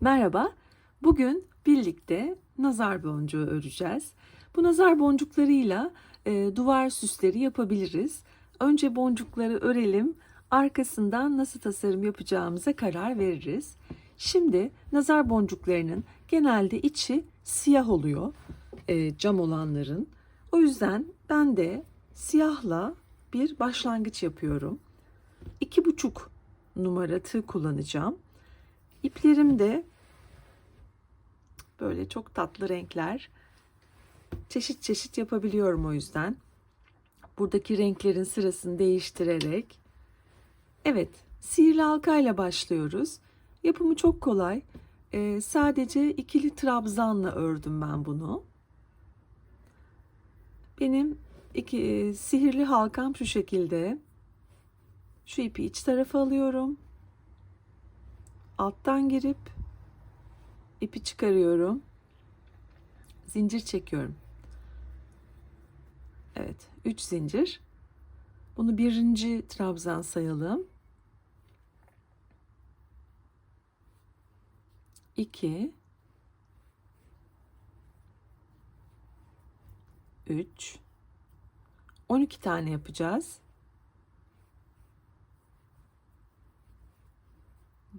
Merhaba. Bugün birlikte nazar boncuğu öreceğiz. Bu nazar boncuklarıyla e, duvar süsleri yapabiliriz. Önce boncukları örelim. Arkasından nasıl tasarım yapacağımıza karar veririz. Şimdi nazar boncuklarının genelde içi siyah oluyor. e, cam olanların. O yüzden ben de siyahla bir başlangıç yapıyorum. İki buçuk numara tığ kullanacağım. İplerim de böyle çok tatlı renkler. Çeşit çeşit yapabiliyorum o yüzden. Buradaki renklerin sırasını değiştirerek. Evet, sihirli halkayla başlıyoruz. Yapımı çok kolay. Ee, sadece ikili trabzanla ördüm ben bunu. Benim iki, e, sihirli halkam şu şekilde. Şu ipi iç tarafa alıyorum alttan girip ipi çıkarıyorum. Zincir çekiyorum. Evet, 3 zincir. Bunu birinci trabzan sayalım. 2 3 12 tane yapacağız.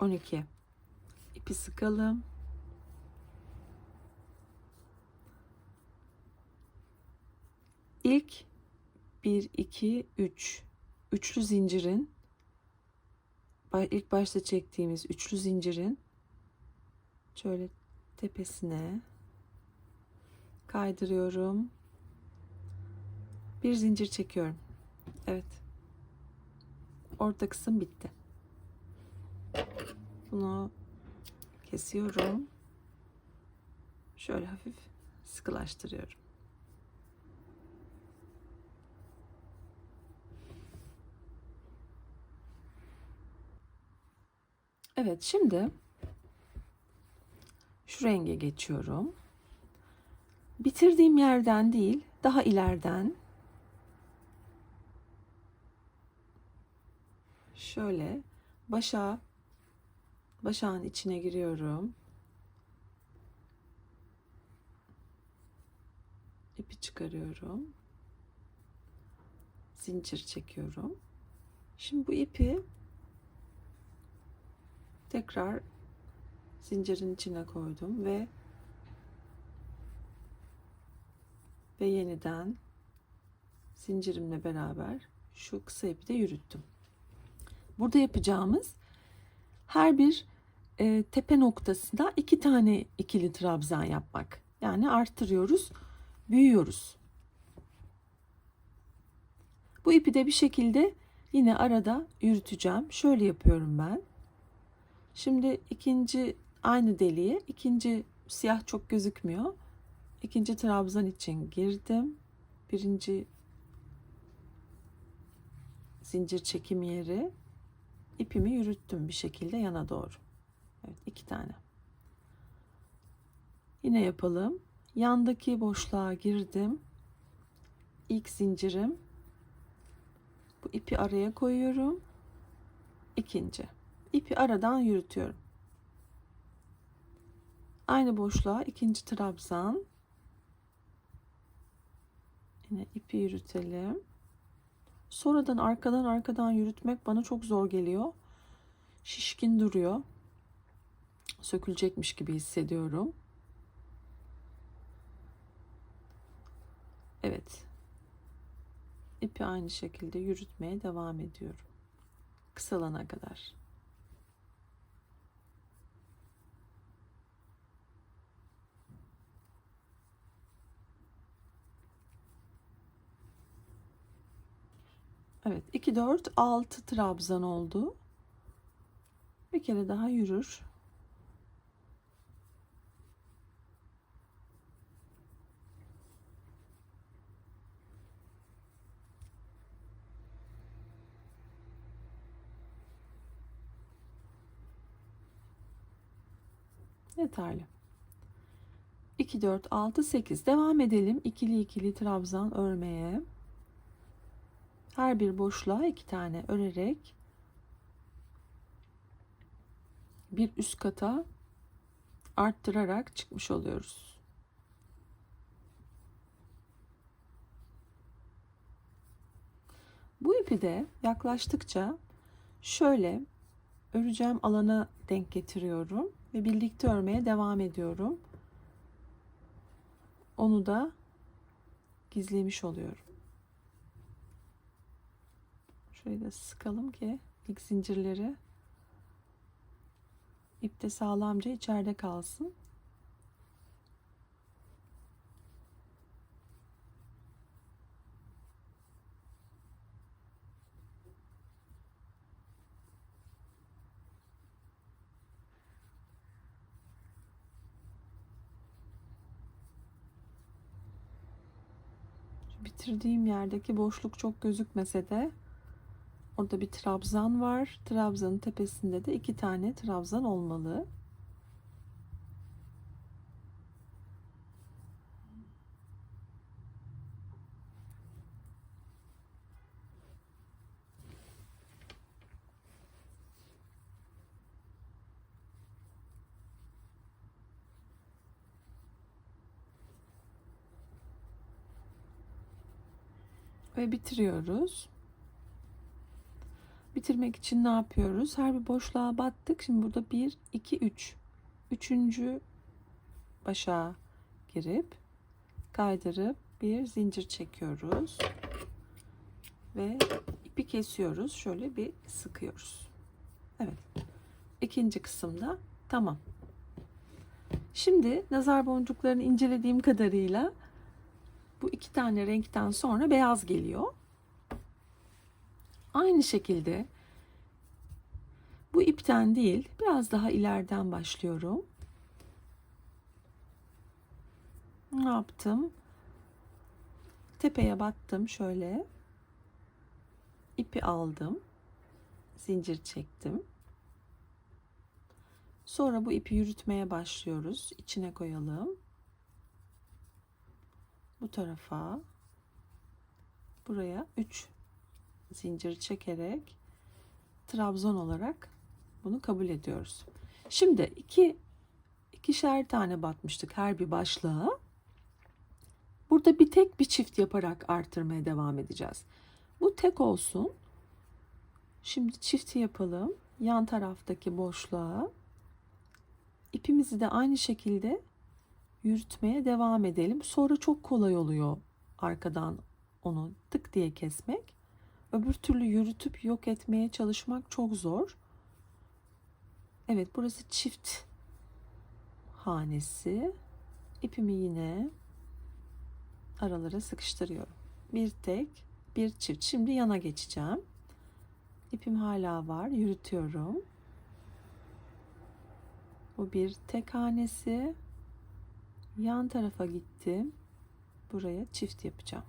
12 ipi sıkalım. İlk 1 2 3 üçlü zincirin ilk başta çektiğimiz üçlü zincirin şöyle tepesine kaydırıyorum. Bir zincir çekiyorum. Evet. Orta kısım bitti bunu kesiyorum. Şöyle hafif sıkılaştırıyorum. Evet şimdi şu renge geçiyorum. Bitirdiğim yerden değil, daha ileriden şöyle başa Başağın içine giriyorum. İpi çıkarıyorum. Zincir çekiyorum. Şimdi bu ipi tekrar zincirin içine koydum ve ve yeniden zincirimle beraber şu kısa ipi de yürüttüm. Burada yapacağımız her bir e, tepe noktasında iki tane ikili trabzan yapmak. Yani arttırıyoruz, büyüyoruz. Bu ipi de bir şekilde yine arada yürüteceğim. Şöyle yapıyorum ben. Şimdi ikinci aynı deliğe ikinci siyah çok gözükmüyor. İkinci trabzan için girdim. Birinci zincir çekim yeri ipimi yürüttüm bir şekilde yana doğru. Evet iki tane. Yine yapalım. Yandaki boşluğa girdim. İlk zincirim. Bu ipi araya koyuyorum. İkinci. İpi aradan yürütüyorum. Aynı boşluğa ikinci trabzan. Yine ipi yürütelim. Sonradan arkadan arkadan yürütmek bana çok zor geliyor. Şişkin duruyor. Sökülecekmiş gibi hissediyorum. Evet. İpi aynı şekilde yürütmeye devam ediyorum. Kısalana kadar. Evet 2 4 6 trabzan oldu. Bir kere daha yürür. Yeterli. 2, 4, 6, 8. Devam edelim. İkili ikili trabzan örmeye. Her bir boşluğa iki tane örerek bir üst kata arttırarak çıkmış oluyoruz. Bu ipi de yaklaştıkça şöyle öreceğim alana denk getiriyorum ve birlikte örmeye devam ediyorum. Onu da gizlemiş oluyorum. Şöyle de sıkalım ki ilk zincirleri ipte sağlamca içeride kalsın. Bitirdiğim yerdeki boşluk çok gözükmese de orada bir trabzan var. Trabzanın tepesinde de iki tane trabzan olmalı. Ve bitiriyoruz. Bitirmek için ne yapıyoruz? Her bir boşluğa battık. Şimdi burada 1, 2, 3. Üçüncü başa girip kaydırıp bir zincir çekiyoruz. Ve ipi kesiyoruz. Şöyle bir sıkıyoruz. Evet. İkinci kısımda tamam. Şimdi nazar boncuklarını incelediğim kadarıyla bu iki tane renkten sonra beyaz geliyor. Aynı şekilde bu ipten değil biraz daha ileriden başlıyorum. Ne yaptım? Tepeye battım şöyle. ipi aldım. Zincir çektim. Sonra bu ipi yürütmeye başlıyoruz. İçine koyalım bu tarafa buraya 3 zincir çekerek trabzan olarak bunu kabul ediyoruz. Şimdi iki ikişer tane batmıştık her bir başlığa. Burada bir tek bir çift yaparak artırmaya devam edeceğiz. Bu tek olsun. Şimdi çifti yapalım. Yan taraftaki boşluğa ipimizi de aynı şekilde yürütmeye devam edelim. Sonra çok kolay oluyor arkadan onu tık diye kesmek. Öbür türlü yürütüp yok etmeye çalışmak çok zor. Evet burası çift hanesi. İpimi yine aralara sıkıştırıyorum. Bir tek, bir çift. Şimdi yana geçeceğim. İpim hala var. Yürütüyorum. Bu bir tek hanesi yan tarafa gittim. Buraya çift yapacağım.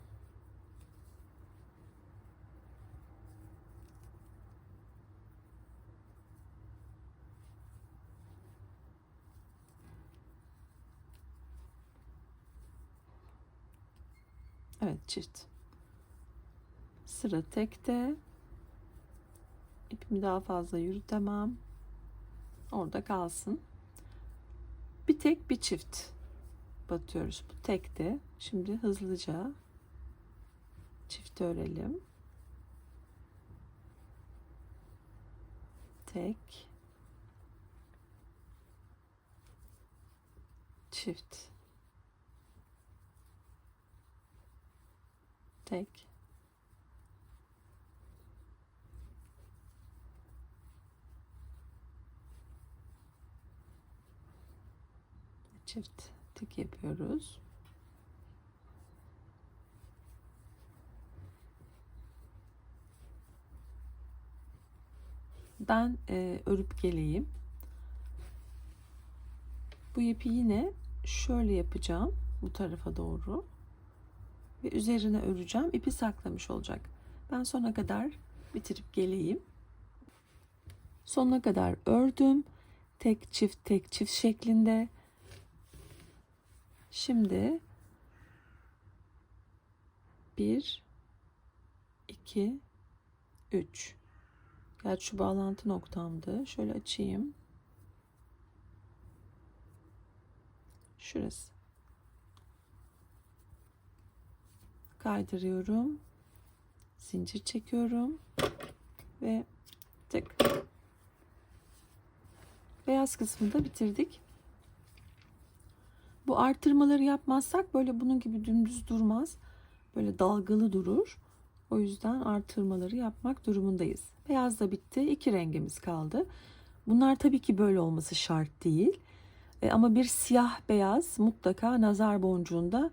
Evet çift. Sıra tekte. İpimi daha fazla yürütemem. Orada kalsın. Bir tek bir çift batıyoruz. Bu tekti. Şimdi hızlıca çift örelim. Tek çift tek çift tık yapıyoruz. Ben e, örüp geleyim. Bu ipi yine şöyle yapacağım bu tarafa doğru ve üzerine öreceğim. İpi saklamış olacak. Ben sona kadar bitirip geleyim. Sonuna kadar ördüm. tek çift tek çift şeklinde. Şimdi 1 2 3 Gerçi şu bağlantı noktamdı. Şöyle açayım. Şurası. Kaydırıyorum. Zincir çekiyorum. Ve tık. Beyaz kısmı da bitirdik. Bu artırmaları yapmazsak böyle bunun gibi dümdüz durmaz. Böyle dalgalı durur. O yüzden artırmaları yapmak durumundayız. Beyaz da bitti. İki rengimiz kaldı. Bunlar tabii ki böyle olması şart değil. E, ama bir siyah beyaz mutlaka nazar boncuğunda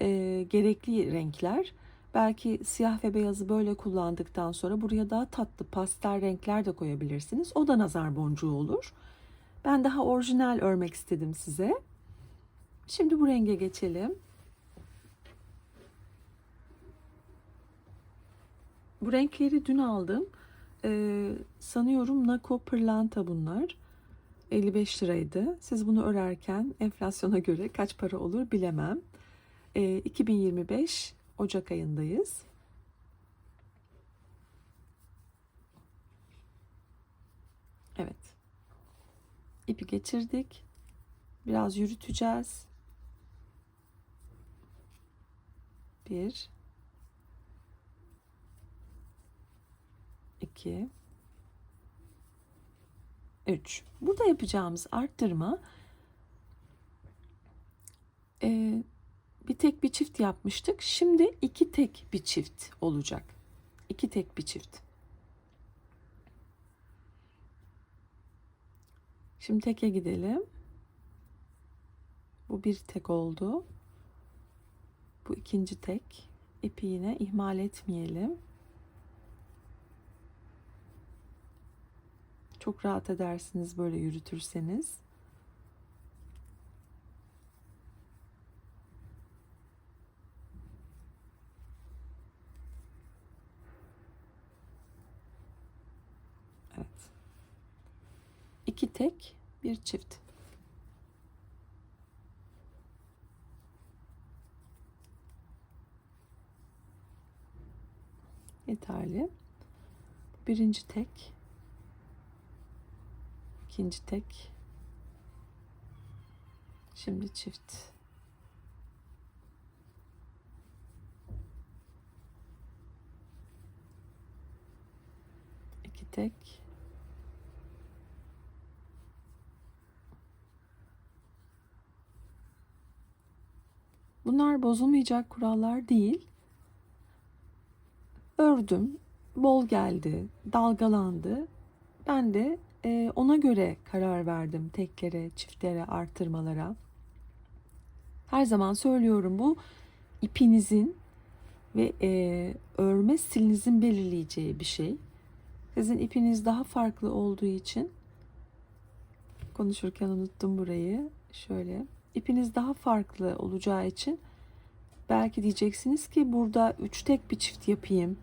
e, gerekli renkler. Belki siyah ve beyazı böyle kullandıktan sonra buraya daha tatlı pastel renkler de koyabilirsiniz. O da nazar boncuğu olur. Ben daha orijinal örmek istedim size. Şimdi bu renge geçelim. Bu renkleri dün aldım. Ee, sanıyorum Nako pırlanta bunlar. 55 liraydı. Siz bunu örerken enflasyona göre kaç para olur bilemem. Ee, 2025 Ocak ayındayız. Evet. İpi geçirdik. Biraz yürüteceğiz. Bir, 2 3 burada yapacağımız arttırma e, bir tek bir çift yapmıştık. Şimdi iki tek bir çift olacak. İki tek bir çift. Şimdi teke gidelim. Bu bir tek oldu bu ikinci tek ipi yine ihmal etmeyelim Çok rahat edersiniz böyle yürütürseniz. Evet. İki tek, bir çift. Yeterli. Birinci tek ikinci tek şimdi çift iki tek Bunlar bozulmayacak kurallar değil. Ördüm, bol geldi, dalgalandı. Ben de e, ona göre karar verdim teklere, çiftlere, artırmalara. Her zaman söylüyorum bu ipinizin ve e, örme stilinizin belirleyeceği bir şey. Sizin ipiniz daha farklı olduğu için konuşurken unuttum burayı. Şöyle ipiniz daha farklı olacağı için belki diyeceksiniz ki burada üç tek bir çift yapayım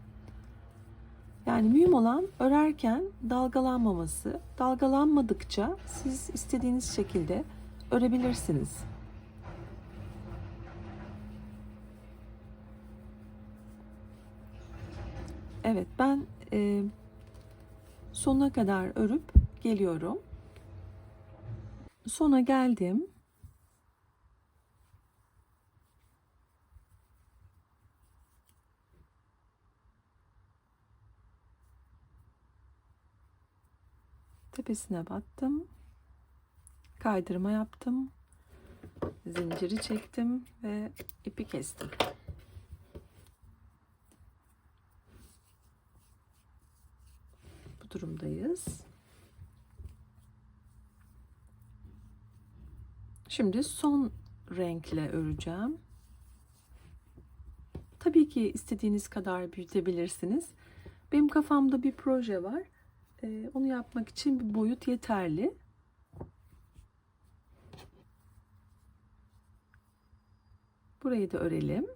yani mühim olan örerken dalgalanmaması. Dalgalanmadıkça siz istediğiniz şekilde örebilirsiniz. Evet ben e, sonuna kadar örüp geliyorum. Sona geldim. Tepesine battım. Kaydırma yaptım. Zinciri çektim ve ipi kestim. Bu durumdayız. Şimdi son renkle öreceğim. Tabii ki istediğiniz kadar büyütebilirsiniz. Benim kafamda bir proje var. Ee, onu yapmak için bir boyut yeterli. Burayı da örelim.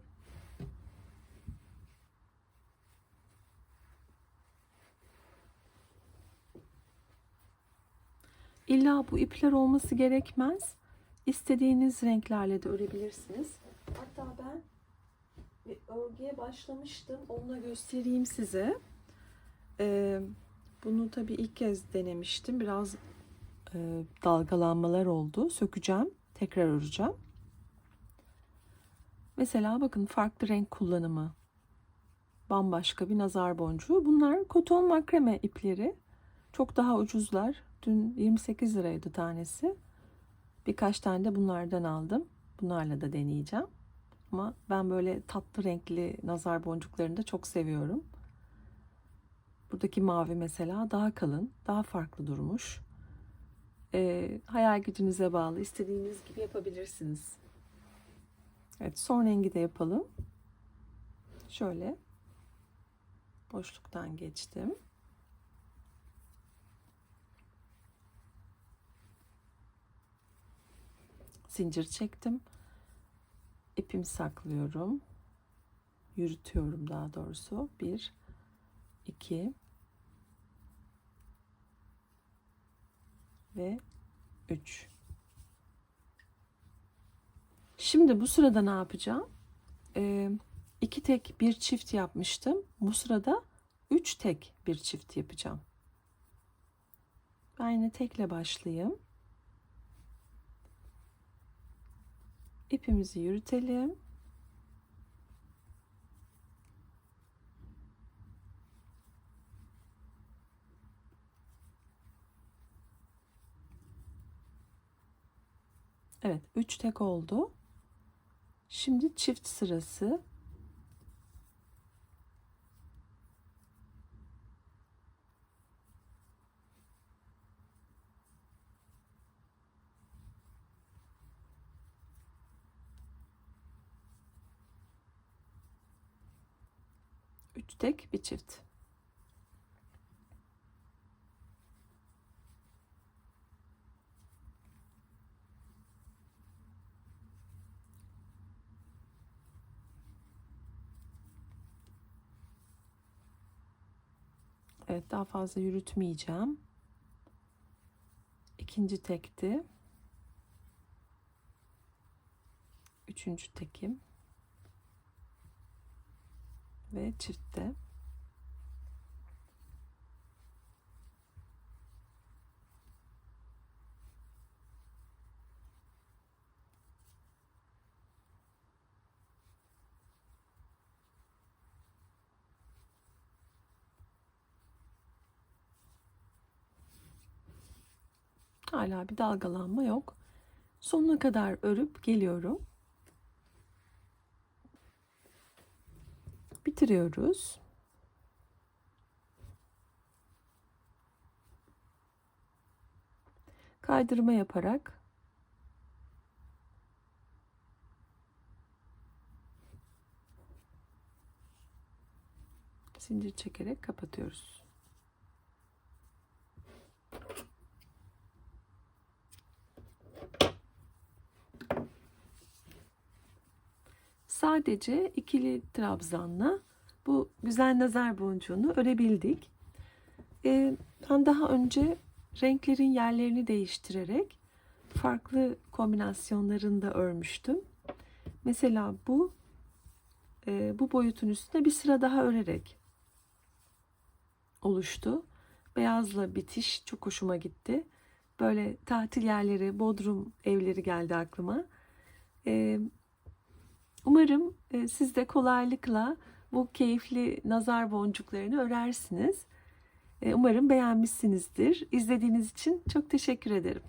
İlla bu ipler olması gerekmez. İstediğiniz renklerle de örebilirsiniz. Hatta ben bir örgüye başlamıştım. Onunla göstereyim size. Ee, bunu tabii ilk kez denemiştim. Biraz e, dalgalanmalar oldu. Sökeceğim. Tekrar öreceğim. Mesela bakın farklı renk kullanımı. Bambaşka bir nazar boncuğu. Bunlar koton makrame ipleri. Çok daha ucuzlar. Dün 28 liraydı tanesi. Birkaç tane de bunlardan aldım. Bunlarla da deneyeceğim. Ama ben böyle tatlı renkli nazar boncuklarını da çok seviyorum. Buradaki mavi mesela daha kalın, daha farklı durmuş. Ee, hayal gücünüze bağlı. istediğiniz gibi yapabilirsiniz. Evet, son rengi de yapalım. Şöyle boşluktan geçtim. Zincir çektim. İpimi saklıyorum. Yürütüyorum daha doğrusu. Bir, iki ve üç. Şimdi bu sırada ne yapacağım? Ee, iki tek bir çift yapmıştım. Bu sırada üç tek bir çift yapacağım. Ben yine tekle başlayayım. İpimizi yürütelim. Evet, 3 tek oldu. Şimdi çift sırası. Üç tek bir çift. Evet daha fazla yürütmeyeceğim. İkinci tekti. Üçüncü tekim. Ve çiftte. Hala bir dalgalanma yok. Sonuna kadar örüp geliyorum. Bitiriyoruz. Kaydırma yaparak zincir çekerek kapatıyoruz. Sadece ikili trabzanla bu güzel nazar boncuğunu örebildik. Ee, ben daha önce renklerin yerlerini değiştirerek farklı kombinasyonlarında örmüştüm. Mesela bu e, bu boyutun üstünde bir sıra daha örerek oluştu. Beyazla bitiş çok hoşuma gitti. Böyle tatil yerleri, bodrum evleri geldi aklıma. Ee, Umarım e, siz de kolaylıkla bu keyifli nazar boncuklarını örersiniz. E, umarım beğenmişsinizdir. İzlediğiniz için çok teşekkür ederim.